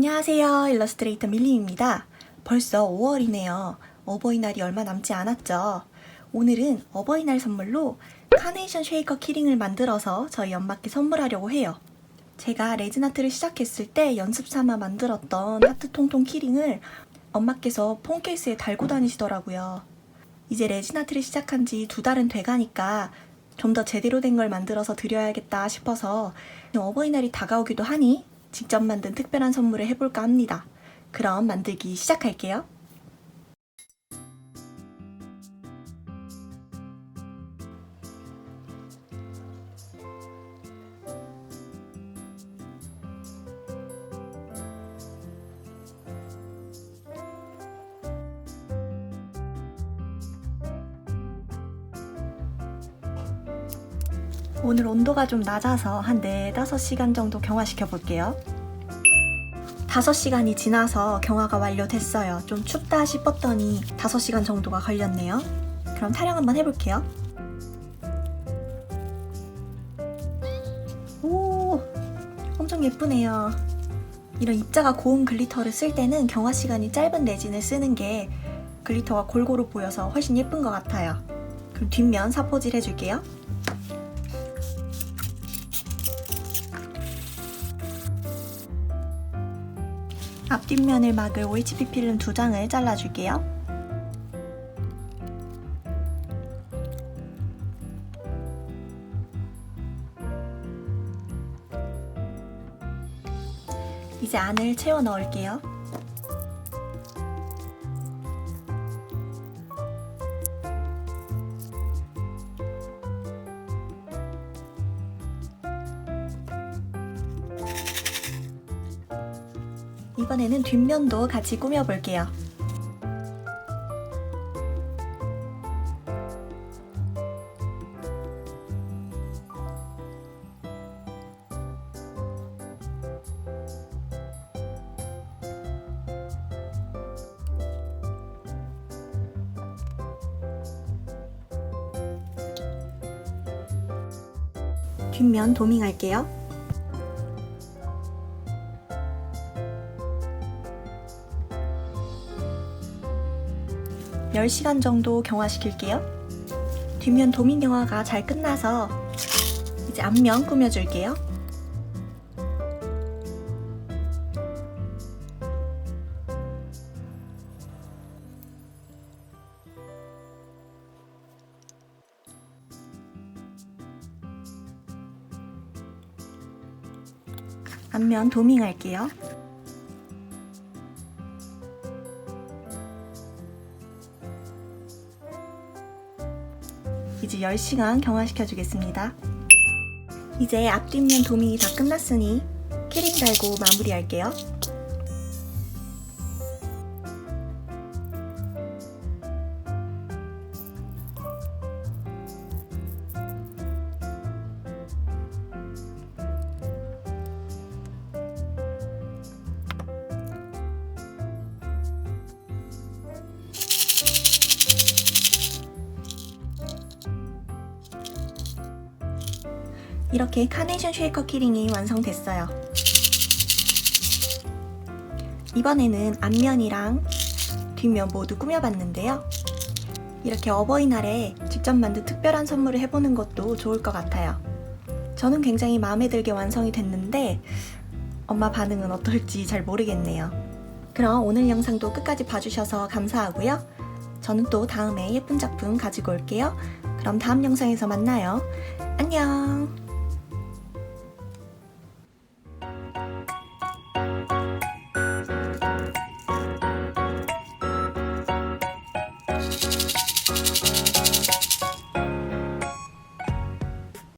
안녕하세요. 일러스트레이터 밀림입니다. 벌써 5월이네요. 어버이날이 얼마 남지 않았죠. 오늘은 어버이날 선물로 카네이션 쉐이커 키링을 만들어서 저희 엄마께 선물하려고 해요. 제가 레진아트를 시작했을 때 연습 삼아 만들었던 하트 통통 키링을 엄마께서 폰 케이스에 달고 다니시더라고요. 이제 레진아트를 시작한 지 두 달은 돼가니까 좀 더 제대로 된 걸 만들어서 드려야겠다 싶어서 어버이날이 다가오기도 하니 직접 만든 특별한 선물을 해볼까 합니다. 그럼 만들기 시작할게요. 오늘 온도가 좀 낮아서 한 4, 5시간 정도 경화시켜 볼게요. 5시간이 지나서 경화가 완료됐어요. 좀 춥다 싶었더니 5시간 정도가 걸렸네요. 그럼 타령 한번 해볼게요. 오, 엄청 예쁘네요. 이런 입자가 고운 글리터를 쓸 때는 경화 시간이 짧은 레진을 쓰는 게 글리터가 골고루 보여서 훨씬 예쁜 것 같아요. 그럼 뒷면 사포질 해줄게요. 앞뒷면을 막을 OHP 필름 두 장을 잘라줄게요. 이제 안을 채워 넣을게요. 이번에는 뒷면도 같이 꾸며볼게요. 뒷면 도밍할게요. 10시간 정도 경화시킬게요. 뒷면 도민 경화가 잘 끝나서 이제 앞면 꾸며줄게요. 앞면 도밍할게요. 이제 10시간 경화시켜 주겠습니다. 이제 앞뒷면 도밍이 다 끝났으니 키링 달고 마무리할게요. 이렇게 카네이션 쉐이커 키링이 완성됐어요. 이번에는 앞면이랑 뒷면 모두 꾸며봤는데요. 이렇게 어버이날에 직접 만든 특별한 선물을 해보는 것도 좋을 것 같아요. 저는 굉장히 마음에 들게 완성이 됐는데 엄마 반응은 어떨지 잘 모르겠네요. 그럼 오늘 영상도 끝까지 봐주셔서 감사하고요. 저는 또 다음에 예쁜 작품 가지고 올게요. 그럼 다음 영상에서 만나요. 안녕! you